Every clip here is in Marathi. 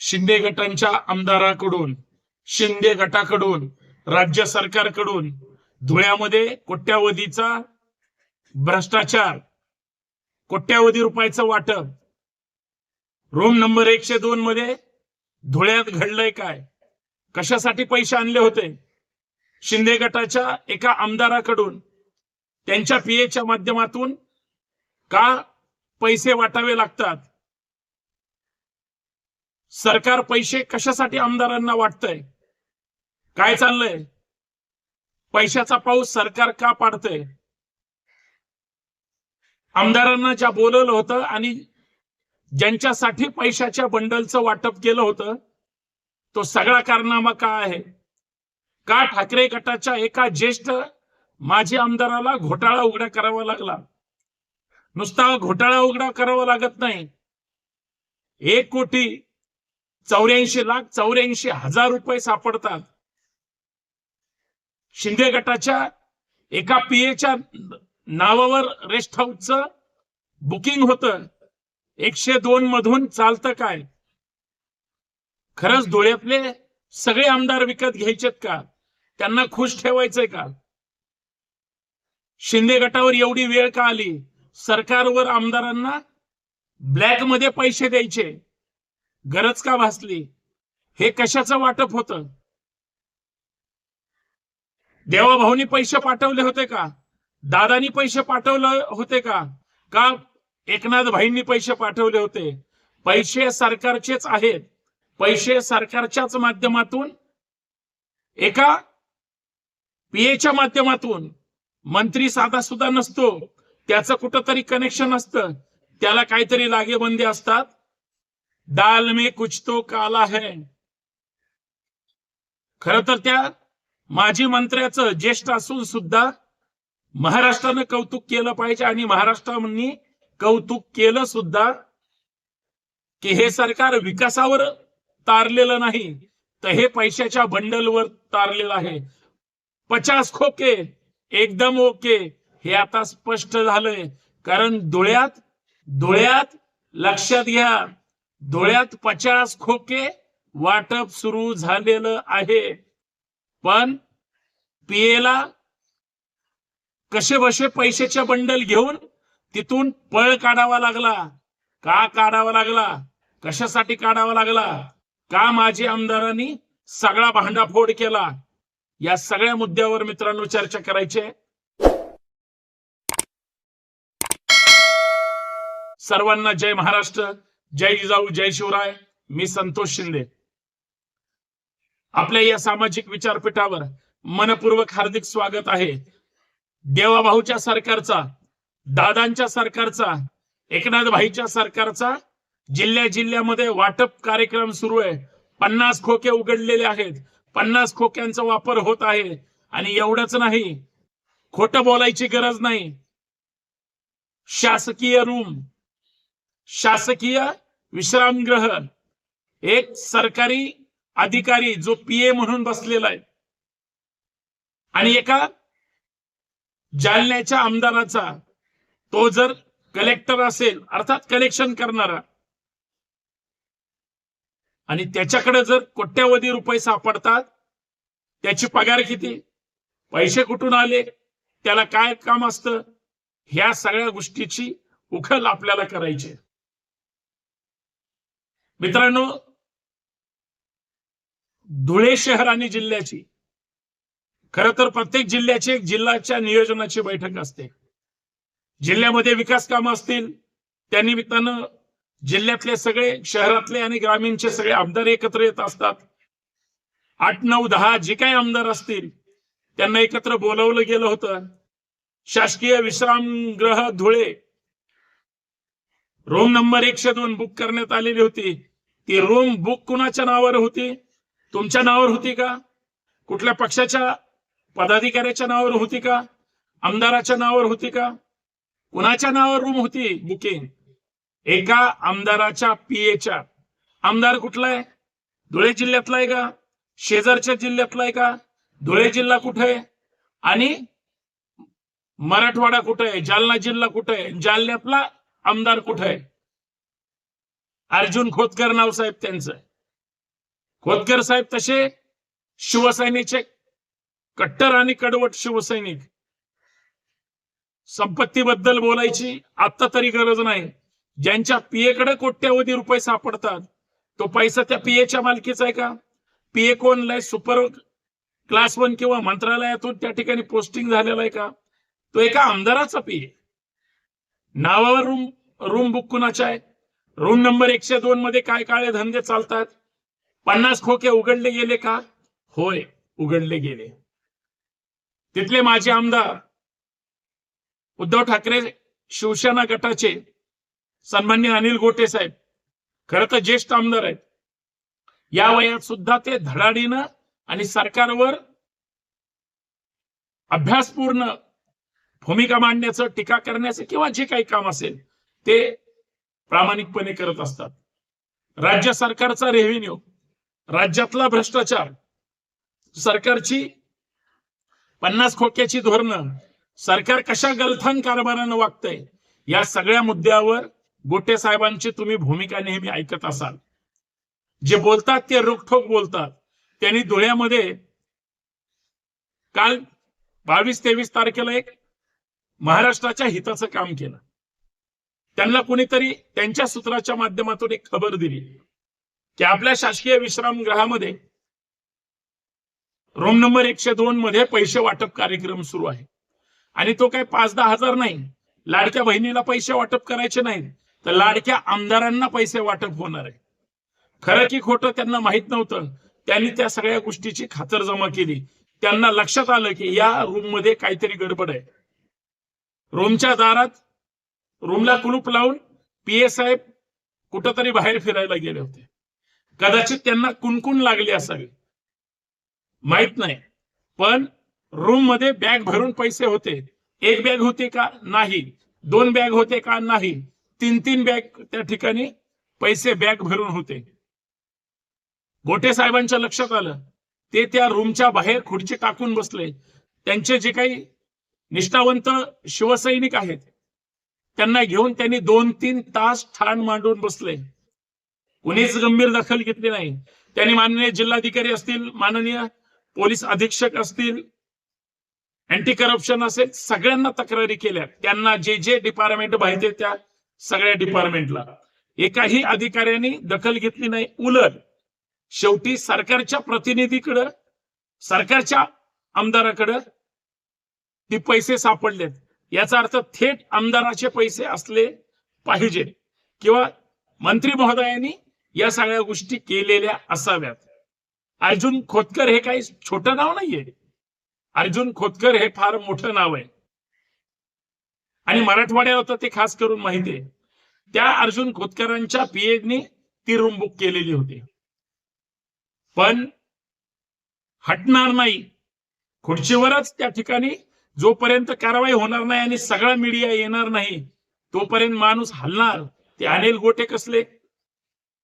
शिंदे गटांच्या आमदाराकडून शिंदे गटाकडून राज्य सरकारकडून धुळ्यामध्ये कोट्यावधीचा भ्रष्टाचार कोट्यावधी रुपयाचं वाटप. रूम नंबर एकशे दोन मध्ये धुळ्यात घडलंय काय? कशासाठी पैसे आणले होते? शिंदे गटाच्या एका आमदाराकडून त्यांच्या पीएच्या माध्यमातून का पैसे वाटावे लागतात? सरकार पैसे कशासाठी आमदारांना वाटतंय? काय चाललंय? पैशाचा पाऊस सरकार का पाडतंय? आमदारांना ज्या बोलवलं होतं आणि ज्यांच्यासाठी पैशाच्या बंडलचं वाटप केलं होतं तो सगळा कारनामा का आहे? का ठाकरे गटाच्या एका ज्येष्ठ माजी आमदाराला घोटाळा उघडा करावा लागला? नुसता घोटाळा उघडा करावा लागत नाही. एक कोटी चौऱ्याऐंशी लाख चौऱ्याऐंशी हजार रुपये सापडतात. शिंदे गटाच्या एका पीएच्या नावावर रेस्ट हाऊसचं बुकिंग होतं. एकशे दोन मधून चालतं काय? खरंच धुळ्यातले सगळे आमदार विकत घ्यायचेत का? त्यांना खुश ठेवायचंय का? शिंदे गटावर एवढी वेळ का आली? सरकारवर आमदारांना ब्लॅकमध्ये पैसे द्यायचे. गरज का भासली? हे कशाचं वाटप होत? देवाभाऊनी पैसे पाठवले होते का? दादानी पैसे पाठवले होते का? का एकनाथ भाईंनी पैसे पाठवले होते? पैसे सरकारचेच आहेत. पैसे सरकारच्याच माध्यमातून एका पीएच्या माध्यमातून मंत्री साधा सुद्धा नसतो. त्याचं कुठंतरी कनेक्शन असतं. त्याला काहीतरी लागेबंदी असतात. दाल में कुछ तो काला है। खर तर त्या माजी मंत्र्याचं ज्येष्ठ असून सुद्धा महाराष्ट्रानं कौतुक केलं पाहिजे आणि महाराष्ट्रांनी कौतुक केलं सुद्धा की हे सरकार विकासावर तारलेलं नाही तर हे पैशाच्या बंडलवर तारलेलं आहे. पचास खोके एकदम ओके हे आता स्पष्ट झालंय. कारण धुळ्यात धुळ्यात लक्षात घ्या धुळ्यात पचास खोके वाटप सुरू झालेलं आहे. पण पीएला कसे बसे पैशाचे बंडल घेऊन तिथून पळ काढावा लागला? का काढावा लागला? कशासाठी काढावा लागला? का माजी आमदारांनी सगळा भांडाफोड केला? या सगळ्या मुद्द्यावर मित्रांनो चर्चा करायची सर्वांना जय महाराष्ट्र. जय जिजाऊ जय शिवराय मी संतोष शिंदे. आपल्या या सामाजिक विचारपीठावर मनपूर्वक हार्दिक स्वागत आहे. देवाभाऊच्या सरकारचा दादांच्या सरकारचा एकनाथ भाईच्या सरकारचा जिल्ह्या जिल्ह्यामध्ये वाटप कार्यक्रम सुरू आहे. पन्नास खोके उघडलेले आहेत. पन्नास खोक्यांचा वापर होत आहे. आणि एवढंच नाही खोटं बोलायची गरज नाही. शासकीय रूम शासकीय विश्रामगृह एक सरकारी अधिकारी जो पीए म्हणून बसलेला आहे. आणि एका जालन्याच्या आमदाराचा तो जर कलेक्टर असेल अर्थात कलेक्शन करणारा आणि त्याच्याकडे जर कोट्यावधी रुपये सापडतात त्याची पगार किती? पैसे कुठून आले? त्याला काय काम असतं? ह्या सगळ्या गोष्टीची उखल आपल्याला करायची आहे. मित्रांनो धुळे शहर आणि जिल्ह्याची खर तर प्रत्येक जिल्ह्याची एक जिल्ह्याच्या नियोजनाची बैठक असते. जिल्ह्यामध्ये विकास कामं असतील त्या निमित्तानं जिल्ह्यातले सगळे शहरातले आणि ग्रामीणचे सगळे आमदार एकत्र येत असतात. आठ नऊ दहा जे काही आमदार असतील त्यांना एकत्र बोलावलं गेलं होतं. शासकीय विश्रामगृह धुळे रूम नंबर एकशे दोन बुक करण्यात आलेली होती. ती रूम बुक कुणाच्या नावावर होती? तुमच्या नावावर होती का? कुठल्या पक्षाच्या? पदाधिकाऱ्याच्या नावावर होती का? आमदाराच्या नावावर होती का? कुणाच्या नावावर रूम होती बुकिंग एका आमदाराच्या पीएच्या आमदार कुठला आहे? धुळे जिल्ह्यातला आहे का? शेजारच्या जिल्ह्यातला आहे का? धुळे जिल्हा कुठे आहे? आणि मराठवाडा कुठे आहे? जालना जिल्हा कुठे आहे? जालन्यातला आमदार कुठे आहे? अर्जुन खोतकर नाव साहेब त्यांचं खोतकर साहेब तसे शिवसैनिकचे कट्टर आणि कडवट शिवसैनिक. संपत्तीबद्दल बोलायची आता तरी गरज नाही. ज्यांच्या पीएकडे कोट्यावधी रुपये सापडतात तो पैसा त्या पीएच्या मालकीचा आहे का? पीए कोणला सुपर क्लास वन किंवा मंत्रालयातून त्या ठिकाणी पोस्टिंग झालेला आहे का? तो एका आमदाराचा पीए नावावर रूम रूम बुक कुणाच्या आहे? रूम नंबर एकशे दोन मध्ये काय काळे धंदे चालतात? पन्नास खोके उघडले गेले का? होय उघडले गेले. तिथले माजी आमदार उद्धव ठाकरे शिवसेना गटाचे सन्मान्य अनिल गोटे साहेब खरं तर ज्येष्ठ आमदार आहेत. या वयात सुद्धा ते धडाडीनं आणि सरकारवर अभ्यासपूर्ण भूमिका मांडण्याचं टीका करण्याचं किंवा जे काही काम असेल ते प्रामाणिकपणे करत असतात. राज्य सरकारचा रेव्हेन्यू राज्यातला भ्रष्टाचार सरकारची पन्नास खोक्याची धोरणं सरकार कशा गलथान कारभारानं वागतंय या सगळ्या मुद्द्यावर गोटे साहेबांची तुम्ही भूमिका नेहमी ऐकत असाल. जे बोलतात ते रोखोक बोलतात. त्यांनी धुळ्यामध्ये काल बावीस तेवीस तारखेला एक महाराष्ट्राच्या हिताचं काम केलं. त्यांना कोणीतरी त्यांच्या सूत्राच्या माध्यमातून एक खबर दिली. की आपल्या शासकीय विश्रामगृहामध्ये रूम नंबर एकशे दोन मध्ये पैसे वाटप कार्यक्रम सुरू आहे. आणि तो काही पाच दहा हजार नाही. लाडक्या बहिणीला पैसे वाटप करायचे नाहीत. तर लाडक्या आमदारांना पैसे वाटप होणार आहे. खरं की खोटं त्यांना माहीत नव्हतं. त्यांनी त्या सगळ्या गोष्टीची खातरजमा केली. त्यांना लक्षात आलं की या रूममध्ये काहीतरी गडबड आहे. रूमच्या दारात रूमला कुलूप लावून पीए साहेब कुठंतरी बाहेर फिरायला गेले होते. कदाचित त्यांना कुणकुण लागली असावी. माहीत नाही. पण रूममध्ये बॅग भरून पैसे होते. एक बॅग होते का? नाही. दोन बॅग होते का? नाही. तीन तीन बॅग त्या ठिकाणी पैसे बॅग भरून होते. गोटे साहेबांच्या लक्षात आलं. ते त्या रूमच्या बाहेर खुर्ची टाकून बसले. त्यांचे जे काही निष्ठावंत शिवसैनिक आहेत त्यांना घेऊन त्यांनी दोन तीन तास ठाण मांडून बसले. कुणीच गंभीर दखल घेतली नाही. त्यांनी माननीय जिल्हाधिकारी असतील माननीय पोलीस अधीक्षक असतील अँटी करप्शन असेल सगळ्यांना तक्रारी केल्या. त्यांना जे जे डिपार्टमेंट पाहिजे त्या सगळ्या डिपार्टमेंटला एकाही अधिकाऱ्यांनी दखल घेतली नाही. उलट शेवटी सरकारच्या प्रतिनिधीकडं सरकारच्या आमदाराकडं ती पैसे सापडलेत. याचा अर्थ थेट आमदाराचे पैसे असले पाहिजे. किंवा मंत्री महोदयांनी या सगळ्या गोष्टी केलेल्या असाव्यात. अर्जुन खोतकर हे काही छोटं नाव नाहीये. अर्जुन खोतकर हे फार मोठं नाव आहे. आणि मराठवाड्यावर तर ते खास करून माहिती आहे. त्या अर्जुन खोतकरांच्या पीएडनी ती रूम बुक केलेली होती. पण हटणार नाही. खुर्चीवरच त्या ठिकाणी जोपर्यंत कारवाई होणार नाही आणि सगळा मीडिया येणार नाही तोपर्यंत माणूस हलणार. ते अनिल गोटे कसले?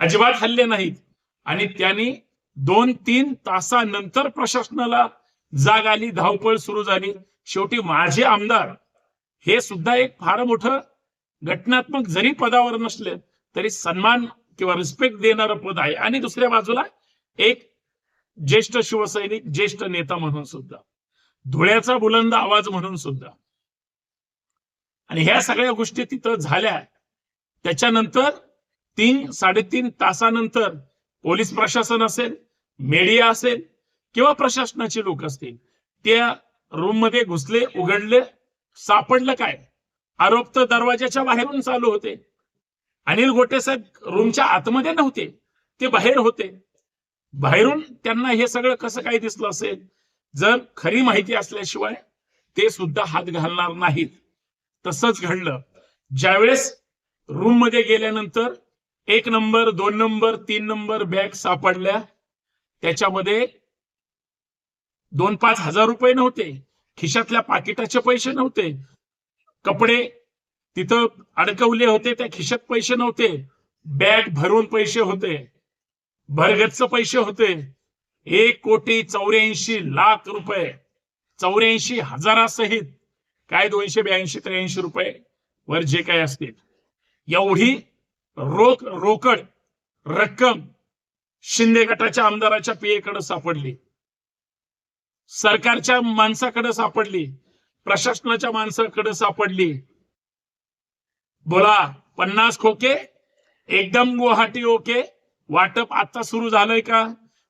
अजिबात हल्ले नाहीत. आणि त्यांनी दोन तीन तासानंतर प्रशासनाला जाग आली धावपळ सुरू झाली. शेवटी माझे आमदार हे सुद्धा एक फार मोठं घटनात्मक जरी पदावर नसले तरी सन्मान किंवा रिस्पेक्ट देणारं पद आहे. आणि दुसऱ्या बाजूला एक ज्येष्ठ शिवसैनिक ज्येष्ठ नेता म्हणून सुद्धा. धुळ्याचा बुलंद आवाज म्हणून सुद्धा. आणि ह्या सगळ्या गोष्टी तिथं झाल्या. त्याच्यानंतर तीन साडेतीन तासानंतर पोलीस प्रशासन असेल मीडिया असेल किंवा प्रशासनाचे लोक असतील त्या रूममध्ये घुसले उघडले सापडलं काय? आरोप तर दरवाजाच्या बाहेरून चालू होते. अनिल गोटे साहेब रूमच्या आतमध्ये नव्हते ते बाहेर होते. बाहेरून त्यांना हे सगळं कसं काय दिसलं असेल? जर खरी माहिती असल्याशिवाय ते सुद्धा हात घालणार नाहीत. तसंच घडलं. ज्यावेळेस रूममध्ये गेल्यानंतर एक नंबर दोन नंबर तीन नंबर बॅग सापडल्या त्याच्यामध्ये दोन पाच हजार रुपये नव्हते. खिशातल्या पाकिटाचे पैसे नव्हते. कपडे तिथं अडकवले होते त्या खिशात पैसे नव्हते. बॅग भरून पैसे होते. भरगच्च पैसे होते. एक कोटी चौऱ्याऐंशी लाख रुपये. चौऱ्याऐंशी हजारासहित. काय दोनशे ब्याऐंशी त्र्याऐंशी रुपये? वर जे काय असतील. एवढी रोख रोकड रक्कम शिंदे गटाच्या आमदाराच्या पीएकडे सापडली. सरकारच्या माणसाकडे सापडली. प्रशासनाच्या माणसाकडे सापडली. बोला पन्नास खोके? एकदम गुवाहाटी ओके? वाटप आता सुरू झालंय का?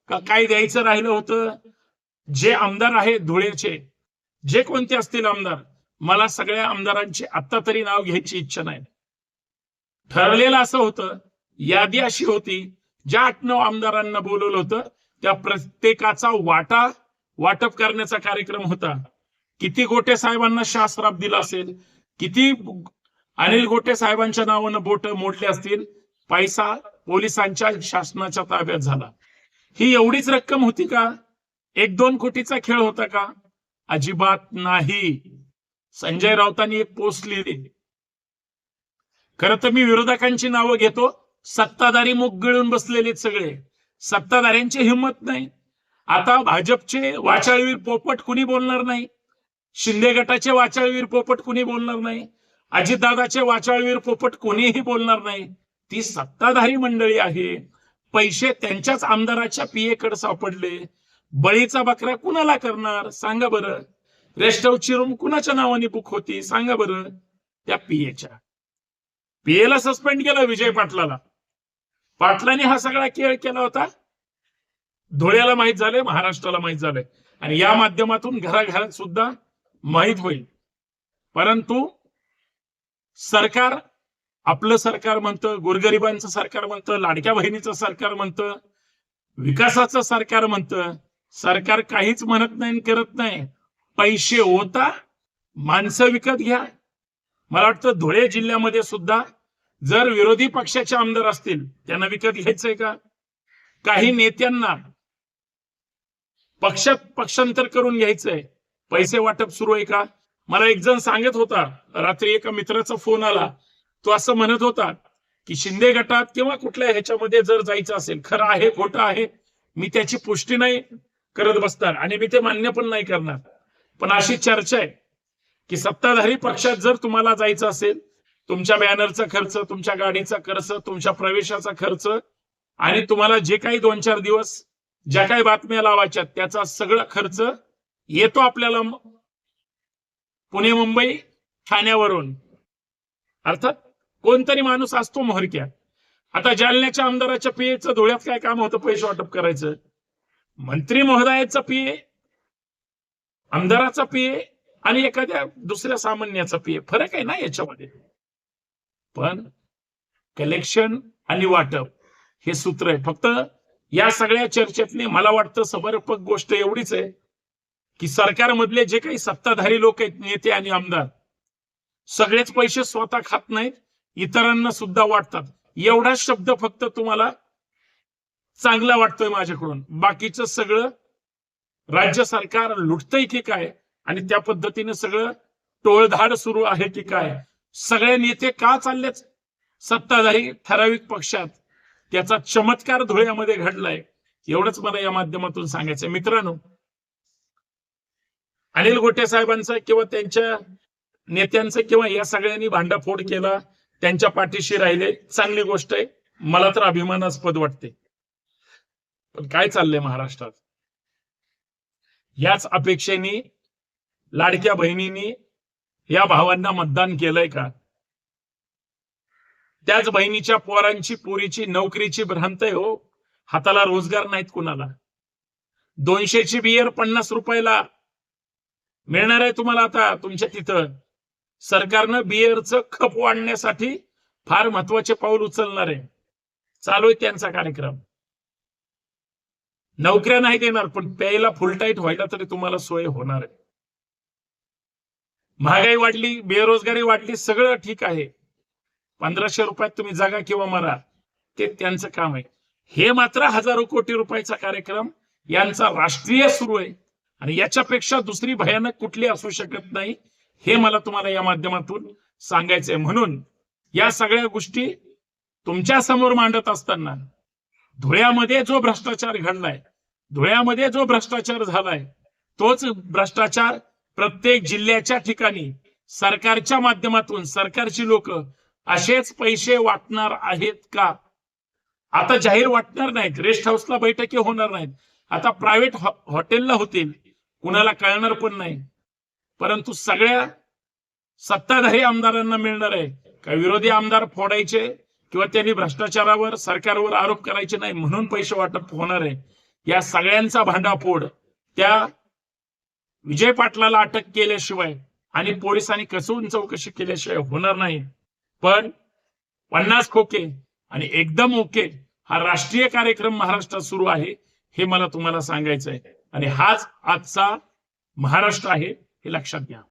का काय द्यायचं राहिलं होतं? जे आमदार आहेत धुळेचे जे कोणते असतील आमदार मला सगळ्या आमदारांची आता तरी नाव घ्यायची इच्छा नाही. ठरलेलं असं होतं यादी अशी होती ज्या आठ नऊ आमदारांना बोलवलं होतं त्या प्रत्येकाचा वाटा वाटप करण्याचा कार्यक्रम होता. किती गोटे साहेबांना शास्त्राप दिला असेल किती अनिल गोटे साहेबांच्या नावानं बोट मोडले असतील पैसा पोलिसांच्या शासनाच्या ताब्यात झाला. ही एवढीच रक्कम होती का? एक दोन कोटीचा खेळ होता का? अजिबात नाही. संजय राऊतांनी एक पोस्ट लिहिली. खरं तर मी विरोधकांची नावं घेतो. सत्ताधारी मुख गिळून बसलेले सगळे. सत्ताधाऱ्यांची हिंमत नाही. आता भाजपचे वाचाळवीर पोपट कुणी बोलणार नाही? शिंदे गटाचे वाचाळवीर पोपट कुणी बोलणार नाही? अजितदादाचे वाचाळवीर पोपट कोणीही बोलणार नाही? ती सत्ताधारी मंडळी आहे. पैसे त्यांच्याच आमदाराच्या पीएकडे सापडले. बळीचा बकरा कुणाला करणार? सांगा बरं. रेस्ट हाऊसची रूम कुणाच्या नावाने बुक होती? सांगा बरं. त्या पीएच्या. पीएला सस्पेंड केलं विजय पाटलाला. पाटलाने हा सगळा खेळ केला होता. धुळ्याला माहीत झालंय महाराष्ट्राला माहीत झालंय. आणि या माध्यमातून घराघरात सुद्धा माहीत होईल. परंतु सरकार आपलं सरकार म्हणतं गोरगरिबांचं सरकार म्हणतं लाडक्या बहिणीचं सरकार म्हणतं विकासाचं सरकार म्हणतं. सरकार काहीच म्हणत नाही आणि करत नाही. पैसे होता माणसं विकत घ्या. मला वाटतं धुळे जिल्ह्यामध्ये सुद्धा जर विरोधी पक्षाचे आमदार असतील त्यांना विकत घ्यायचंय का? काही नेत्यांना पक्षात पक्षांतर करून घ्यायचंय. पैसे वाटप सुरू आहे का? मला एक जण सांगत होता रात्री एका मित्राचा फोन आला. तो असं म्हणत होता की शिंदे गटात किंवा कुठल्या ह्याच्यामध्ये जर जायचं असेल खरं आहे खोटं आहे मी त्याची पुष्टी नाही करत बसणार आणि मी ते मान्य पण नाही करणार. पण अशी चर्चा आहे की सत्ताधारी पक्षात जर तुम्हाला जायचं असेल तुमच्या बॅनरचा खर्च तुमच्या गाडीचा खर्च तुमच्या प्रवेशाचा खर्च आणि तुम्हाला जे काही दोन चार दिवस ज्या काही बातम्या लावायच्या त्याचा सगळा खर्च येतो आपल्याला पुणे मुंबई ठाण्यावरून. अर्थात कोणतरी माणूस असतो मोहरक्या. आता जालन्याच्या आमदाराच्या पीएचं धुळ्यात काय काम होतं? पैसे वाटप करायचं. मंत्री महोदयाचा पीए आमदाराचा पीए आणि एखाद्या दुसऱ्या सामान्याचा पीए. फरक आहे ना याच्यामध्ये. पण कलेक्शन आणि वाटप हे सूत्र आहे. फक्त या सगळ्या चर्चेतली मला वाटतं समर्पक गोष्ट एवढीच आहे की सरकारमधले जे काही सत्ताधारी लोक आहेत नेते आणि आमदार सगळेच पैसे स्वतः खात नाहीत. इतरांना सुद्धा वाटतात. एवढा शब्द फक्त तुम्हाला चांगला वाटतोय माझ्याकडून. बाकीचं सगळं राज्य सरकार लुटतंय की काय? आणि त्या पद्धतीने सगळं टोळधाड सुरू आहे की काय? सगळे नेते का चाललेच सत्ताधारी ठराविक पक्षात. त्याचा चमत्कार धुळ्यामध्ये घडलाय. एवढंच मला या माध्यमातून सांगायचं मित्रांनो अनिल गोटे साहेबांचं किंवा त्यांच्या नेत्यांचं किंवा या सगळ्यांनी भांडाफोड केला त्यांच्या पाठीशी राहिले. चांगली गोष्ट आहे. मला तर अभिमानास्पद वाटते. पण काय चाललंय महाराष्ट्रात? याच अपेक्षेने लाडक्या बहिणींनी या भावांना मतदान केलंय का? त्याच बहिणीच्या पोरांची पोरीची नोकरीची भ्रांत आहे हो. हाताला रोजगार नाहीत कुणाला. दोनशेची बियर पन्नास रुपयाला मिळणार आहे तुम्हाला आता तुमच्या तिथं. सरकारनं बियरचं खप वाढण्यासाठी फार महत्त्वाचे पाऊल उचलणार आहे. चालू आहे त्यांचा कार्यक्रम. नोकऱ्या नाही देणार पण प्यायला फुलटाईट व्हायला तरी तुम्हाला सोय होणार आहे. महागाई वाढली बेरोजगारी वाढली सगळं ठीक आहे. पंधराशे रुपयात तुम्ही जागा किंवा मरा ते त्यांचं काम आहे. हे मात्र हजारो कोटी रुपयाचा कार्यक्रम यांचा राष्ट्रीय सुरू आहे. आणि याच्यापेक्षा दुसरी भयानक कुठली असू शकत नाही. हे मला तुम्हाला या माध्यमातून सांगायचंय. म्हणून या सगळ्या गोष्टी तुमच्यासमोर मांडत असताना धुळ्यामध्ये जो भ्रष्टाचार घडलाय धुळ्यामध्ये जो भ्रष्टाचार झालाय तोच भ्रष्टाचार प्रत्येक जिल्ह्याच्या ठिकाणी सरकारच्या माध्यमातून सरकारची लोक असेच पैसे वाटणार आहेत का? आता जाहीर वाटणार नाहीत. रेस्ट हाऊसला बैठकी होणार नाहीत. आता प्रायव्हेट हॉटेलला होतील. कुणाला कळणार पण नाही. परंतु सगळ्या सत्ताधारी आमदारांना मिळणार आहे. का विरोधी आमदार फोडायचे किंवा त्यांनी भ्रष्टाचारावर सरकारवर आरोप करायचे नाही म्हणून पैसे वाटप होणार आहे. या सगळ्यांचा भांडाफोड त्या विजय पाटलाला अटक केल्याशिवाय आणि पोलिसांनी कसून चौकशी केल्याशिवाय होणार नाही. पण पन्नास खोके आणि एकदम ओके हा राष्ट्रीय कार्यक्रम महाराष्ट्रात सुरू आहे हे मला तुम्हाला सांगायचं आहे आणि हाच आजचा महाराष्ट्र आहे. हे लक्षात घ्या.